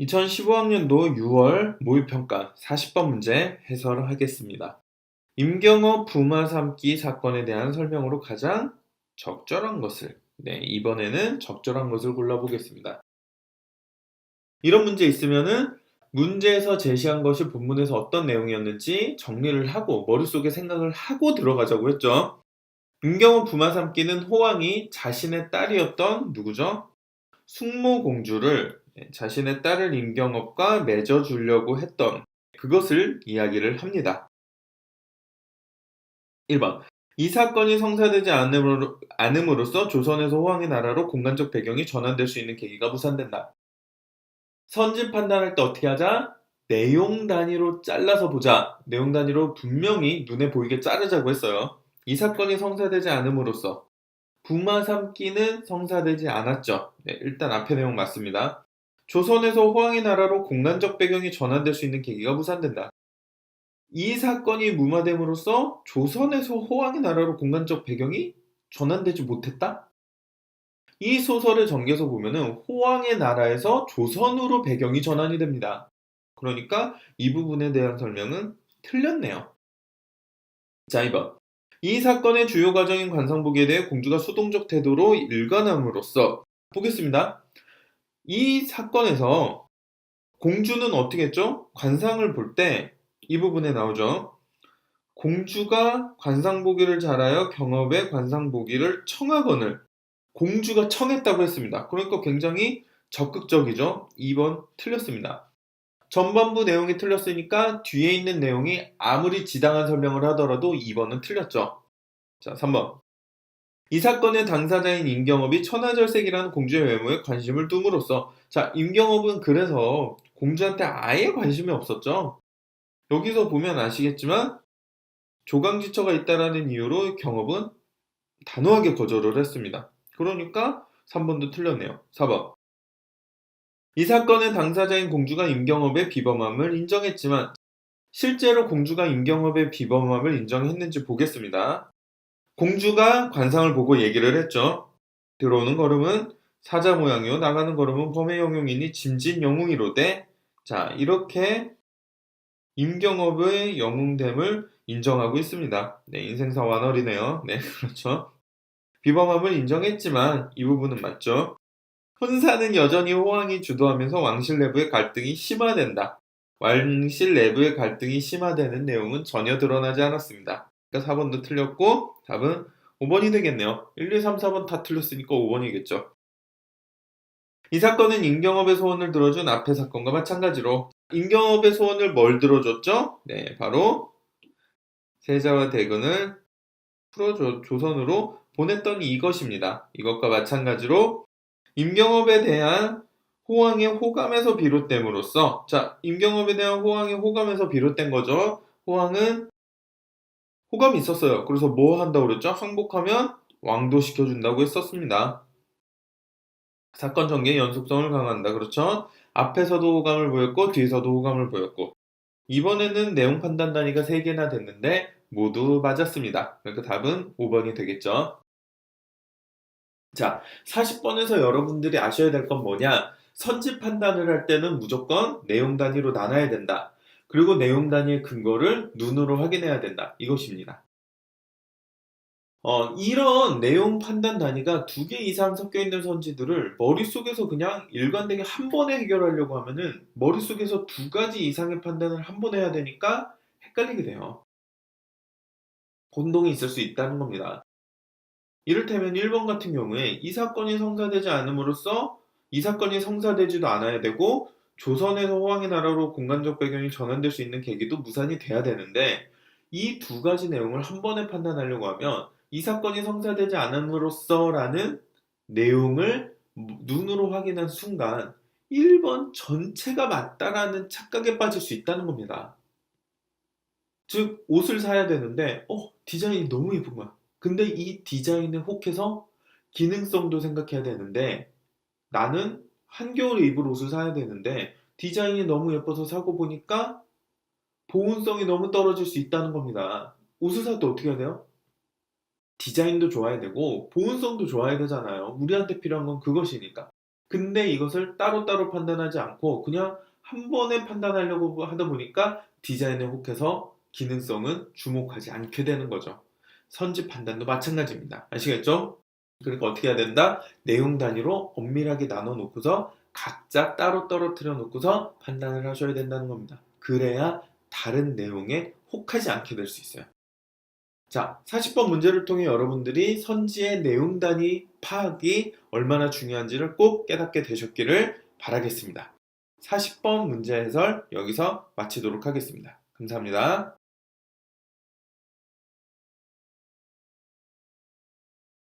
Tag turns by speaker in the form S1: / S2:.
S1: 2015학년도 6월 모의평가 40번 문제 해설을 하겠습니다. 임경업 부마 삼기 사건에 대한 설명으로 가장 적절한 것을, 네, 이번에는 적절한 것을 골라보겠습니다. 이런 문제 있으면은 문제에서 제시한 것이 본문에서 어떤 내용이었는지 정리를 하고 머릿속에 생각을 하고 들어가자고 했죠. 임경업 부마 삼기는 호왕이 자신의 딸이었던 누구죠? 숙모공주를 네, 자신의 딸을 임경업과 맺어주려고 했던 그것을 이야기를 합니다. 1번. 이 사건이 성사되지 않음으로, 않음으로써 조선에서 호황의 나라로 공간적 배경이 전환될 수 있는 계기가 무산된다. 선진 판단할 때 어떻게 하자? 내용 단위로 잘라서 보자. 내용 단위로 분명히 눈에 보이게 자르자고 했어요. 이 사건이 성사되지 않음으로써 부마 삼기는 성사되지 않았죠. 네, 일단 앞에 내용 맞습니다. 조선에서 호황의 나라로 공간적 배경이 전환될 수 있는 계기가 무산된다. 이 사건이 무마됨으로써 조선에서 호황의 나라로 공간적 배경이 전환되지 못했다? 이 소설의 전개에서 보면은 호황의 나라에서 조선으로 배경이 전환이 됩니다. 그러니까 이 부분에 대한 설명은 틀렸네요. 자, 2번. 이 사건의 주요 과정인 관상보기에 대해 공주가 수동적 태도로 일관함으로써 보겠습니다. 이 사건에서 공주는 어떻게 했죠? 관상을 볼 때 이 부분에 나오죠. 공주가 관상보기를 잘하여 경업에 관상보기를 청하거늘 공주가 청했다고 했습니다. 그러니까 굉장히 적극적이죠. 2번 틀렸습니다. 전반부 내용이 틀렸으니까 뒤에 있는 내용이 아무리 지당한 설명을 하더라도 2번은 틀렸죠. 자, 3번. 이 사건의 당사자인 임경업이 천하절색이라는 공주의 외모에 관심을 둠으로써 자, 임경업은 그래서 공주한테 아예 관심이 없었죠. 여기서 보면 아시겠지만 조강지처가 있다라는 이유로 경업은 단호하게 거절을 했습니다. 그러니까 3번도 틀렸네요. 4번. 이 사건의 당사자인 공주가 임경업의 비범함을 인정했지만 실제로 공주가 임경업의 비범함을 인정했는지 보겠습니다. 공주가 관상을 보고 얘기를 했죠. 들어오는 걸음은 사자 모양이요 나가는 걸음은 범의 영웅이니 짐진 영웅이로되 자 이렇게 임경업의 영웅됨을 인정하고 있습니다. 네 인생사 완월이네요. 네 그렇죠. 비범함을 인정했지만 이 부분은 맞죠. 혼사는 여전히 호황이 주도하면서 왕실 내부의 갈등이 심화된다. 왕실 내부의 갈등이 심화되는 내용은 전혀 드러나지 않았습니다. 그러니까 4번도 틀렸고 답은 5번이 되겠네요. 1, 2, 3, 4번 다 틀렸으니까 5번이겠죠. 이 사건은 임경업의 소원을 들어준 앞의 사건과 마찬가지로 임경업의 소원을 뭘 들어줬죠? 네, 바로 세자와 대근을 풀어 조선으로 보냈던 이것입니다. 이것과 마찬가지로 임경업에 대한 호황의 호감에서 비롯됨으로써 자 임경업에 대한 호황의 호감에서 비롯된 거죠. 호황은 호감이 있었어요. 그래서 뭐 한다고 그랬죠? 항복하면 왕도 시켜준다고 했었습니다. 사건 전개의 연속성을 강화한다. 그렇죠? 앞에서도 호감을 보였고 뒤에서도 호감을 보였고 이번에는 내용 판단 단위가 3개나 됐는데 모두 맞았습니다. 그러니까 답은 5번이 되겠죠. 자, 40번에서 여러분들이 아셔야 될 건 뭐냐? 선지 판단을 할 때는 무조건 내용 단위로 나눠야 된다. 그리고 내용 단위의 근거를 눈으로 확인해야 된다. 이것입니다. 어, 이런 내용 판단 단위가 두 개 이상 섞여 있는 선지들을 머릿속에서 그냥 일관되게 한 번에 해결하려고 하면은 머릿속에서 두 가지 이상의 판단을 한 번 해야 되니까 헷갈리게 돼요. 혼동이 있을 수 있다는 겁니다. 이를테면 1번 같은 경우에 이 사건이 성사되지 않음으로써 이 사건이 성사되지도 않아야 되고 조선에서 호황의 나라로 공간적 배경이 전환될 수 있는 계기도 무산이 돼야 되는데 이 두 가지 내용을 한 번에 판단하려고 하면 이 사건이 성사되지 않음으로써라는 내용을 눈으로 확인한 순간 1번 전체가 맞다라는 착각에 빠질 수 있다는 겁니다. 즉 옷을 사야 되는데 어 디자인이 너무 예쁜 거야. 근데 이 디자인에 혹해서 기능성도 생각해야 되는데 나는 한겨울에 입을 옷을 사야 되는데 디자인이 너무 예뻐서 사고 보니까 보온성이 너무 떨어질 수 있다는 겁니다. 옷을 살 때 어떻게 해야 돼요? 디자인도 좋아야 되고 보온성도 좋아야 되잖아요. 우리한테 필요한 건 그것이니까. 근데 이것을 따로따로 판단하지 않고 그냥 한 번에 판단하려고 하다 보니까 디자인에 혹해서 기능성은 주목하지 않게 되는 거죠. 선지 판단도 마찬가지입니다. 아시겠죠? 그러니까 어떻게 해야 된다? 내용 단위로 엄밀하게 나눠 놓고서 각자 따로 떨어뜨려 놓고서 판단을 하셔야 된다는 겁니다. 그래야 다른 내용에 혹하지 않게 될 수 있어요. 자, 40번 문제를 통해 여러분들이 선지의 내용 단위 파악이 얼마나 중요한지를 꼭 깨닫게 되셨기를 바라겠습니다. 40번 문제 해설 여기서 마치도록 하겠습니다. 감사합니다.